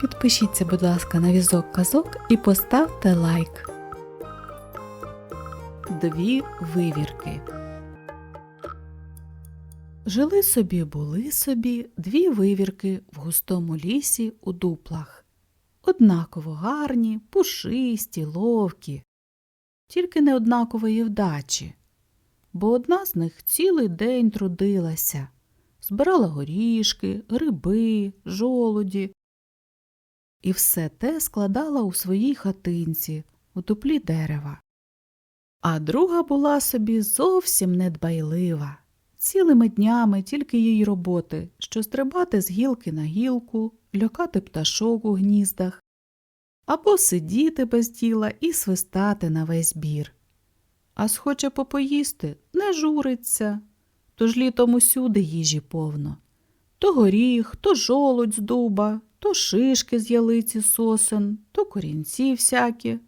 Підпишіться, будь ласка, на візок казок і поставте лайк. Дві вивірки. Жили собі, були собі дві вивірки в густому лісі у дуплах. Однаково гарні, пушисті, ловкі, тільки не однакової вдачі, бо одна з них цілий день трудилася, збирала горішки, гриби, жолуді, і все те складала у своїй хатинці, у дуплі дерева. А друга була собі зовсім недбайлива. Цілими днями тільки її роботи, що стрибати з гілки на гілку, лякати пташок у гніздах, або сидіти без діла і свистати на весь бір. А схоче попоїсти, не журиться, тож літом усюди їжі повно. То горіх, то жолудь з дуба, то шишки з ялиці сосен, то корінці всякі.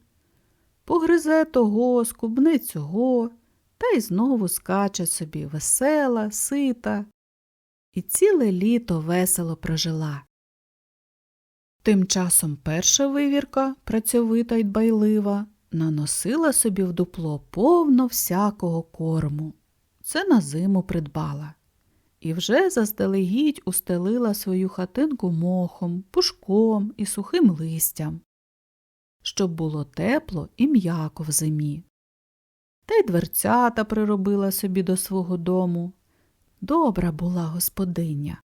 Погризе того, скубне цього, та й знову скаче собі весела, сита, і ціле літо весело прожила. Тим часом перша вивірка, працьовита й дбайлива, наносила собі в дупло повно всякого корму. Це на зиму придбала. І вже заздалегідь устелила свою хатинку мохом, пушком і сухим листям, щоб було тепло і м'яко в зимі. Та й дверцята приробила собі до свого дому. Добра була господиня.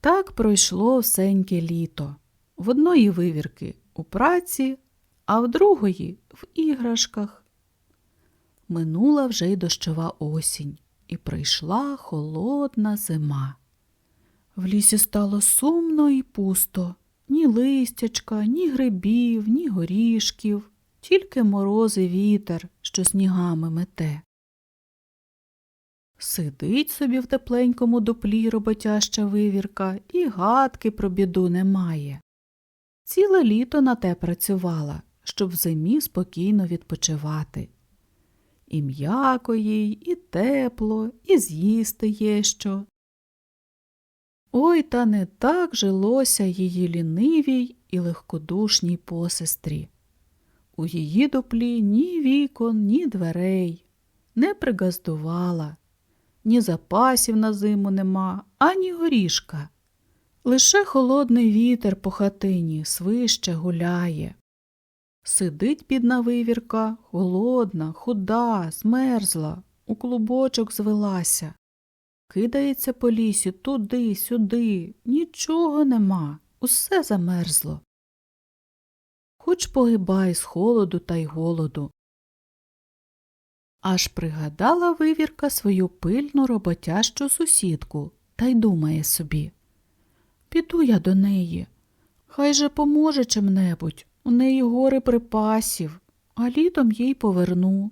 Так пройшло всеньке літо. В одної вивірки у праці, а в другої в іграшках. Минула вже й дощова осінь, і прийшла холодна зима. В лісі стало сумно і пусто, ні листячка, ні грибів, ні горішків, тільки морози вітер, що снігами мете. Сидить собі в тепленькому дуплі роботяща вивірка і гадки про біду немає. Ціле літо на те працювала, щоб в зимі спокійно відпочивати. І м'яко їй, і тепло, і з'їсти є що. Ой, та не так жилося її лінивій і легкодушній посестрі. У її дуплі ні вікон, ні дверей, не пригаздувала, ні запасів на зиму нема, ані горішка. Лише холодний вітер по хатині свище гуляє. Сидить бідна вивірка, голодна, худа, змерзла, у клубочок звелася. Кидається по лісі туди, сюди, нічого нема, усе замерзло. Хоч погибай з холоду та й голоду. Аж пригадала вивірка свою пильну роботящу сусідку та й думає собі Піду я до неї. Хай же поможе чим-небудь. У неї гори припасів, а літом їй поверну.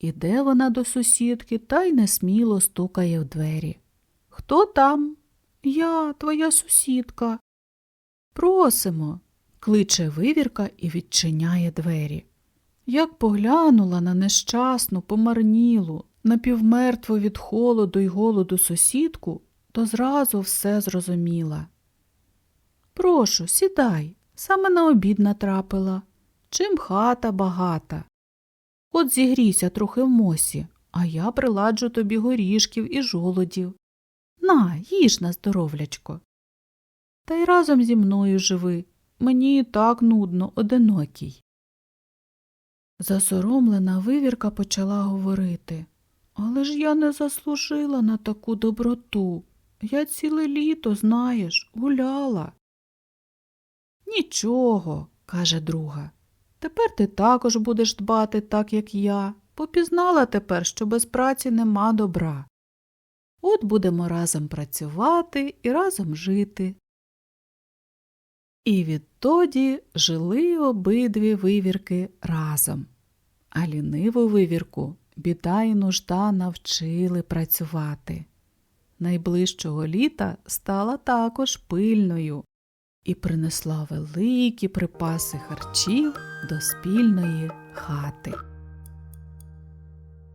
Іде вона до сусідки та й несміло стукає в двері. Хто там? Я, твоя сусідка. Просимо. кличе вивірка і відчиняє двері. Як поглянула на нещасну, помарнілу, напівмертву від холоду й голоду сусідку, то зразу все зрозуміла. Прошу, сідай, саме на обід натрапила. Чим хата багата. От зігрійся трохи в мосі, а я приладжу тобі горішків і жолодів. На, їж на здоровлячко. Та й разом зі мною живи. Мені і так нудно, одинокій. Засоромлена вивірка почала говорити. Але ж я не заслужила на таку доброту. Я ціле літо, знаєш, гуляла. Нічого, каже друга. Тепер ти також будеш дбати так, як я. Попізнала тепер, що без праці нема добра. От будемо разом працювати і разом жити. І відтоді жили обидві вивірки разом, а ліниву вивірку біда і нужда навчили працювати. Найближчого літа стала також пильною і принесла великі припаси харчів до спільної хати.